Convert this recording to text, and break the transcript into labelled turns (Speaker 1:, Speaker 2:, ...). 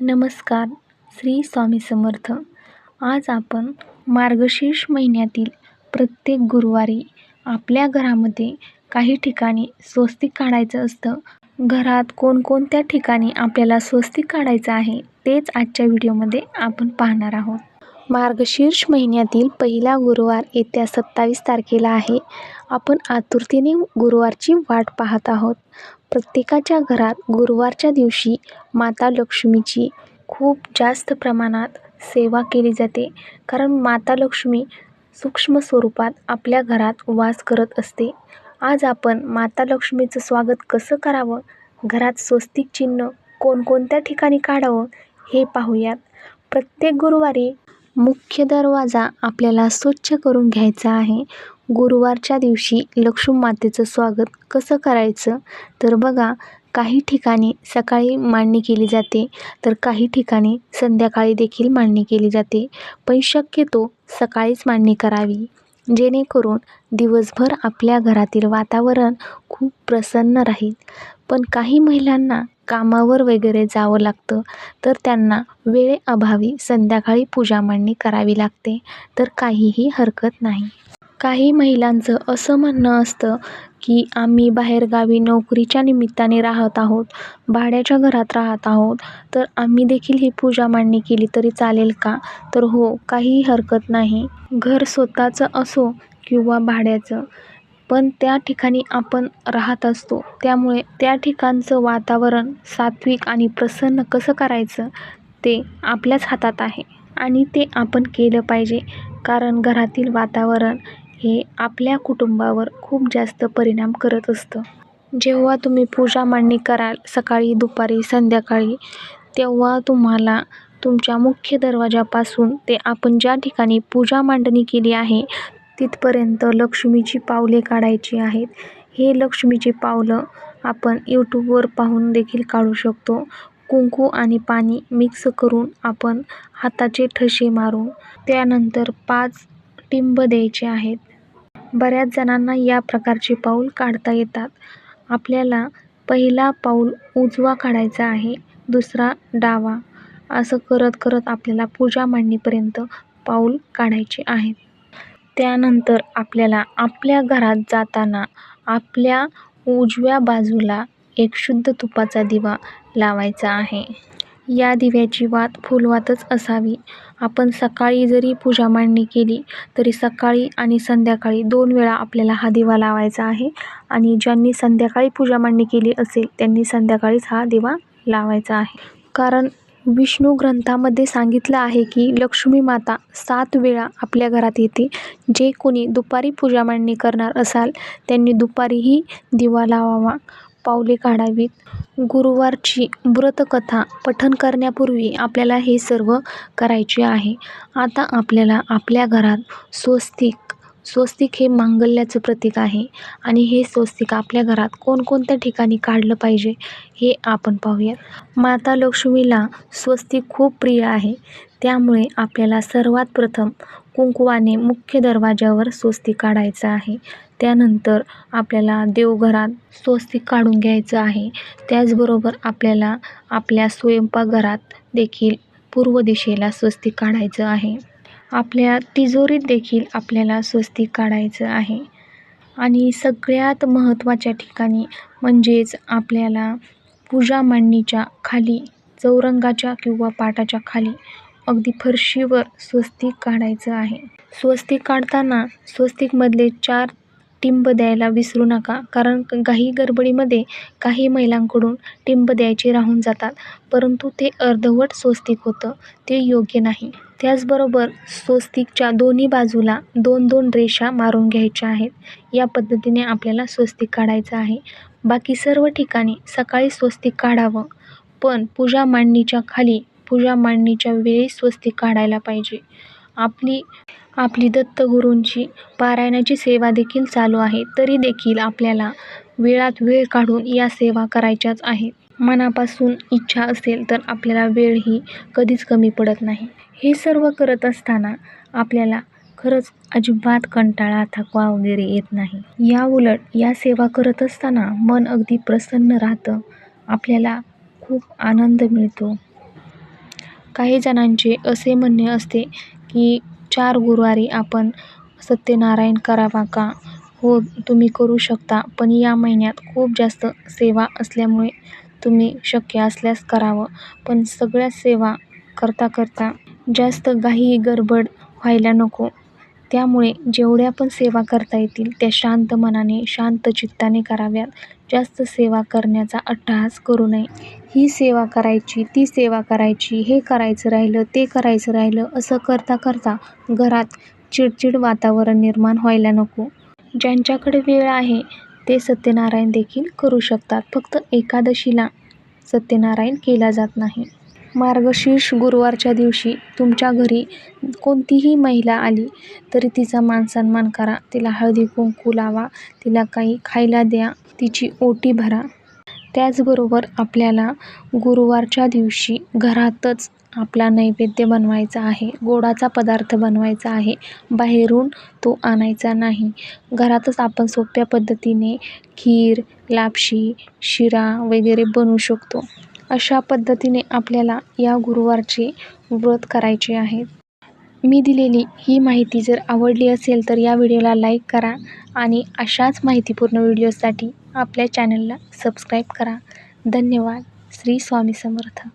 Speaker 1: नमस्कार श्री स्वामी समर्थ. आज आपण मार्गशीर्ष महिन्यातील प्रत्येक गुरुवारी आपल्या घरामध्ये काही ठिकाणी स्वस्तिक काढायचं असतं. घरात कोणकोणत्या ठिकाणी आपल्याला स्वस्तिक काढायचं आहे तेच आजच्या व्हिडिओमध्ये आपण पाहणार आहोत. मार्गशीर्ष महिन्यातील पहिला गुरुवार येत्या सत्तावीस तारखेला आहे. आपण आतुरतेने गुरुवारची वाट पाहत आहोत. प्रत्येकाच्या घरात गुरुवारच्या दिवशी माता लक्ष्मीची खूप जास्त प्रमाणात सेवा केली जाते. कारण माता लक्ष्मी सूक्ष्म स्वरूपात आपल्या घरात वास करत असते. आज आपण माता लक्ष्मीचं स्वागत कसं करावं? घरात स्वस्तिक चिन्ह कोणकोणत्या ठिकाणी काढावं? हे पाहूयात. प्रत्येक गुरुवारी मुख्य दरवाजा आपल्याला स्वच्छ करून घ्यायचा आहे. गुरुवारच्या दिवशी लक्ष्मी मातेचं स्वागत कसं करायचं? तर बघा काही ठिकाणी सकाळी मांडणी केली जाते तर काही ठिकाणी संध्याकाळी देखील मांडणी केली जाते. पण शक्यतो सकाळीच मांडणी करावी जेणेकरून दिवसभर आपल्या घरातील वातावरण खूप प्रसन्न राहील. पण काही महिलांना कामावर वगैरे जावं लागतं तर त्यांना वेळेअभावी संध्याकाळी पूजा मांडणी करावी लागते तर काहीही हरकत नाही. काही महिलांचं असं म्हणणं असतं की आम्ही बाहेरगावी नोकरीच्या निमित्ताने राहत आहोत भाड्याच्या घरात राहत आहोत तर आम्ही देखील ही पूजा मांडणी केली तरी चालेल का? तर हो काहीही हरकत नाही. घर स्वतःचं असो किंवा भाड्याचं पण त्या ठिकाणी आपण राहत असतो. त्यामुळे त्या ठिकाणचं वातावरण सात्विक आणि प्रसन्न कसं करायचं? ते आपल्याच हातात आहे आणि ते आपण केलं पाहिजे. कारण घरातील वातावरण हे आपल्या कुटुंबावर खूप जास्त परिणाम करत असतं. जेव्हा तुम्ही पूजा मांडणी कराल सकाळी दुपारी संध्याकाळी तेव्हा तुम्हाला तुमच्या मुख्य दरवाजापासून ते आपण ज्या ठिकाणी पूजा मांडणी केली आहे तिथपर्यंत लक्ष्मीची पावले काढायची आहेत. हे लक्ष्मीची पावलं आपण यूट्यूबवर पाहून देखील काढू शकतो. कुंकू आणि पाणी मिक्स करून आपण हाताचे ठसे मारून त्यानंतर पाच टिंब द्यायचे आहेत. बऱ्याच जणांना या प्रकारचे पाऊल काढता येतात. आपल्याला पहिला पाऊल उजवा काढायचा आहे दुसरा डावा. असं करत करत आपल्याला पूजा मांडणीपर्यंत पाऊल काढायचे आहेत. त्यानंतर आपल्याला आपल्या घरात जाताना आपल्या उजव्या बाजूला एक शुद्ध तुपाचा दिवा लावायचा आहे. या दिव्याची वात फुलवातच असावी. आपण सकाळी जरी पूजा मांडणी केली तरी सकाळी आणि संध्याकाळी दोन वेळा आपल्याला हा दिवा लावायचा आहे. आणि ज्यांनी संध्याकाळी पूजा मांडणी केली असेल त्यांनी संध्याकाळीच हा दिवा लावायचा आहे. कारण विष्णू ग्रंथामध्ये सांगितलं आहे की लक्ष्मी माता सात वेळा आपल्या घरात येते. जे कोणी दुपारी पूजा मांडणी करणार असाल त्यांनी दुपारीही दिवा लावावा. पावले काढावीत. गुरुवारची व्रतकथा पठण करण्यापूर्वी आपल्याला हे सर्व करायचे आहे. आता आपल्याला आपल्या घरात स्वस्तिक स्वस्तिक हे मांगल्याचं प्रतीक आहे आणि हे स्वस्तिक आपल्या घरात कोणकोणत्या ठिकाणी काढलं पाहिजे हे आपण पाहूयात. माता लक्ष्मीला स्वस्तिक खूप प्रिय आहे. त्यामुळे आपल्याला सर्वात प्रथम कुंकवाने मुख्य दरवाजावर स्वस्तिक काढायचं आहे. त्यानंतर आपल्याला देवघरात स्वस्तिक काढून घ्यायचं आहे. त्याचबरोबर आपल्याला आपल्या स्वयंपाकघरात देखील पूर्व दिशेला स्वस्तिक काढायचं आहे. आपल्या तिजोरीत देखील आपल्याला स्वस्तिक काढायचं आहे. आणि सगळ्यात महत्त्वाच्या ठिकाणी म्हणजेच आपल्याला पूजा मांडणीच्या खाली चौरंगाच्या किंवा पाटाच्या खाली अगदी फरशीवर स्वस्तिक काढायचं आहे. स्वस्तिक काढताना स्वस्तिकमधले चार टिंब द्यायला विसरू नका कारण काही गडबडीमध्ये काही महिलांकडून टिंब द्यायचे राहून जातात परंतु ते अर्धवट स्वस्तिक होतं ते योग्य नाही. त्याचबरोबर स्वस्तिकच्या दोन्ही बाजूला दोन दोन रेषा मारून घ्यायच्या आहेत. या पद्धतीने आपल्याला स्वस्तिक काढायचं आहे. बाकी सर्व ठिकाणी सकाळी स्वस्तिक काढावं पण पूजा मांडणीच्या खाली पूजा मांडणीच्या वेळी स्वस्तिक काढायला पाहिजे. आपली आपली दत्तगुरूंची पारायणाची सेवा देखील चालू आहे तरी देखील आपल्याला वेळात वेळ काढून या सेवा करायच्याच आहेत. मनापासून इच्छा असेल तर आपल्याला वेळही कधीच कमी पडत नाही. हे सर्व करत असताना आपल्याला खरंच अजिबात कंटाळा थकवा वगैरे येत नाही. या उलट या सेवा करत असताना मन अगदी प्रसन्न राहतं. आपल्याला खूप आनंद मिळतो. काही जणांचे असे म्हणणे असते की चार गुरुवारी आपण सत्यनारायण करावा का? हो तुम्ही करू शकता पण या महिन्यात खूप जास्त सेवा असल्यामुळे तुम्ही शक्य असल्यास करावं. पण सगळ्या सेवा करता करता जास्त घाई गडबड व्हायला नको. त्यामुळे जेवढ्या पण सेवा करता येतील त्या शांत मनाने शांत चित्ताने कराव्यात. जास्त सेवा करण्याचा अट्टहास करू नये. ही सेवा करायची ती सेवा करायची हे करायचं राहिलं ते करायचं राहिलं असं करता करता घरात चिडचिड वातावरण निर्माण व्हायला नको. ज्यांच्याकडे वेळ आहे ते सत्यनारायण देखील करू शकतात. फक्त एकादशीला सत्यनारायण केला जात नाही. मार्गशीर्ष गुरुवारच्या दिवशी तुमच्या घरी कोणतीही महिला आली तरी तिचा मानसन्मान करा. तिला हळदी कुंकू लावा. तिला काही खायला द्या. तिची ओटी भरा. त्याचबरोबर आपल्याला गुरुवारच्या दिवशी घरातच आपला नैवेद्य बनवायचा आहे. गोडाचा पदार्थ बनवायचा आहे. बाहेरून तो आणायचा नाही. घरातच आपण सोप्या पद्धतीने खीर लापशी शिरा वगैरे बनवू शकतो. अशा पद्धतीने आपल्याला या गुरुवारचे व्रत करायचे आहे. मी दिलेली ही माहिती जर आवडली असेल तर या व्हिडिओला लाईक करा आणि अशाच माहितीपूर्ण व्हिडिओसाठी आपल्या चॅनलला सबस्क्राईब करा. धन्यवाद. श्री स्वामी समर्थ.